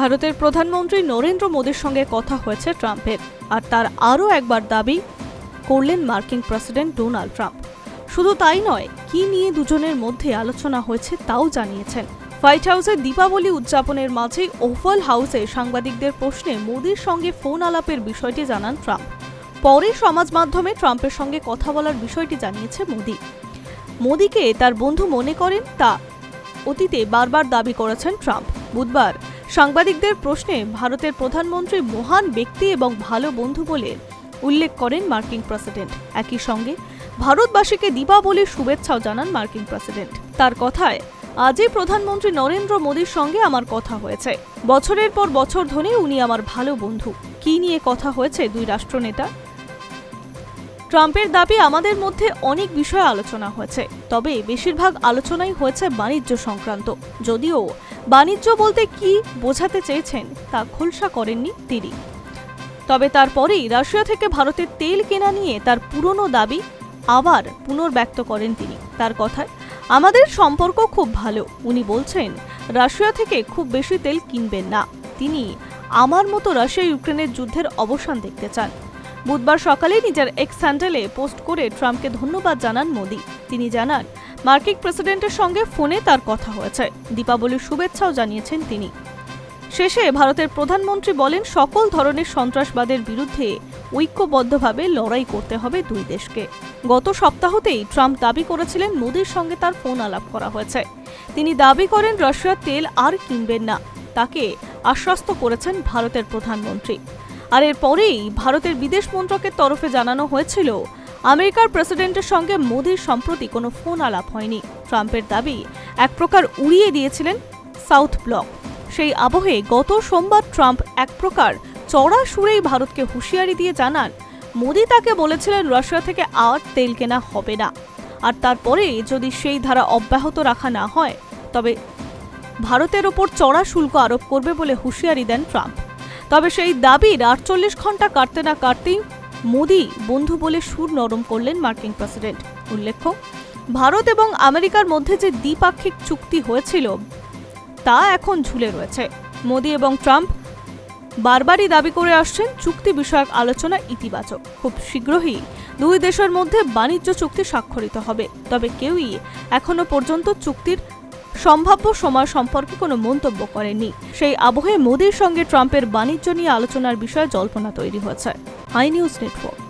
ভারতের প্রধানমন্ত্রী নরেন্দ্র মোদীর সঙ্গে কথা হয়েছে ট্রাম্পের, আর তার আরও একবার দাবি করলেন মার্কিন প্রেসিডেন্ট ডোনাল্ড ট্রাম্প। শুধু তাই নয়, কি নিয়ে দুজনের মধ্যে আলোচনা হয়েছে তাও জানিয়েছেন। হোয়াইট হাউসে দীপাবলি উদযাপনের মাঝেই ওভাল হাউসে সাংবাদিকদের প্রশ্নে মোদীর সঙ্গে ফোন আলাপের বিষয়টি জানান ট্রাম্প। পরে সমাজ মাধ্যমে ট্রাম্পের সঙ্গে কথা বলার বিষয়টি জানিয়েছে মোদী। মোদীকে তার বন্ধু মনে করেন তা অতীতে বারবার দাবি করেছেন ট্রাম্প। বুধবার সাংবাদিকদের প্রশ্নে ভারতের প্রধানমন্ত্রী মহান ব্যক্তি এবং ভালো বন্ধু বলে উল্লেখ করেন মার্কিন প্রেসিডেন্ট। একই সঙ্গে ভারতবাসীকে দীপাবলির শুভেচ্ছাও জানান মার্কিন প্রেসিডেন্ট। তার কথায়, আজই প্রধানমন্ত্রী নরেন্দ্র মোদীর সঙ্গে আমার কথা হয়েছে। বছরের পর বছর ধরে উনি আমার ভালো বন্ধু। কি নিয়ে কথা হয়েছে দুই রাষ্ট্রনেতা? ট্রাম্পের দাবি আমাদের মধ্যে অনেক বিষয়ে আলোচনা হয়েছে, তবে বেশিরভাগ আলোচনাই হয়েছে বাণিজ্য সংক্রান্ত। যদিও বাণিজ্য বলতে কি বোঝাতে চেয়েছেন তা খোলসা করেননি তিনি। তবে তারপরেই রাশিয়া থেকে ভারতের তেল কেনা নিয়ে তার পুরনো দাবি আবার পুনর্ব্যক্ত করেন তিনি। তার কথায়, আমাদের সম্পর্ক খুব ভালো। উনি বলছেন, রাশিয়া থেকে খুব বেশি তেল কিনবেন না। তিনি আমার মতো রাশিয়া ইউক্রেনের যুদ্ধের অবসান দেখতে চান। বুধবার সকালে নিজের এক্স স্যান্ডেলে পোস্ট করে ট্রাম্পকে ধন্যবাদ জানান মোদি। তিনি জানান, মার্কিন প্রেসিডেন্টের সঙ্গে ফোনে তার কথা হয়েছে। দীপাবলির শুভেচ্ছাও জানিয়েছেন তিনি। শেষে ভারতের প্রধানমন্ত্রী বলেন, সকল ধরনের সন্ত্রাসবাদের বিরুদ্ধে ঐক্যবদ্ধভাবে লড়াই করতে হবে দুই দেশকে। গত সপ্তাহতেই ট্রাম্প দাবি করেছিলেন মোদির সঙ্গে তার ফোন আলাপ করা হয়েছে। তিনি দাবি করেন, রাশিয়ার তেল আর কিনবেন না। তাকে আশ্বস্ত করেছেন ভারতের প্রধানমন্ত্রী। আর এরপরেই ভারতের বিদেশ মন্ত্রকের তরফে জানানো হয়েছিল, আমেরিকার প্রেসিডেন্টের সঙ্গে মোদির সম্প্রতি কোনো ফোন আলাপ হয়নি। ট্রাম্পের দাবি এক প্রকার উড়িয়ে দিয়েছিলেন সাউথ ব্লক। সেই আবহে গত সোমবার ট্রাম্প এক প্রকার চড়া সুরেই ভারতকে হুঁশিয়ারি দিয়ে জানান, মোদি তাকে বলেছিলেন রাশিয়া থেকে আর তেল কেনা হবে না। আর তারপরে যদি সেই ধারা অব্যাহত রাখা না হয়, তবে ভারতের ওপর চড়া শুল্ক আরোপ করবে বলে হুঁশিয়ারি দেন ট্রাম্প। তবে সেই দাবির আটচল্লিশ ঘণ্টা কাটতে না কাটতেই মোদি বন্ধু বলে সুর নরম করলেন মার্কিন প্রেসিডেন্ট। উল্লেখ্য, ভারত এবং আমেরিকার মধ্যে যে দ্বিপাক্ষিক চুক্তি হয়েছিল, তা এখন ঝুলে রয়েছে। মোদি এবং ট্রাম্প বারবারই দাবি করে আসছেন চুক্তি বিষয়ক আলোচনা ইতিবাচক। খুব শীঘ্রই দুই দেশের মধ্যে বাণিজ্য চুক্তি স্বাক্ষরিত হবে। তবে কেউই এখনও পর্যন্ত চুক্তির সম্ভাব্য সময় সম্পর্কে কোনো মন্তব্য করেননি। সেই আবহে মোদির সঙ্গে ট্রাম্পের বাণিজ্য নিয়ে আলোচনার বিষয়ে জল্পনা তৈরি হয়েছে। I news network.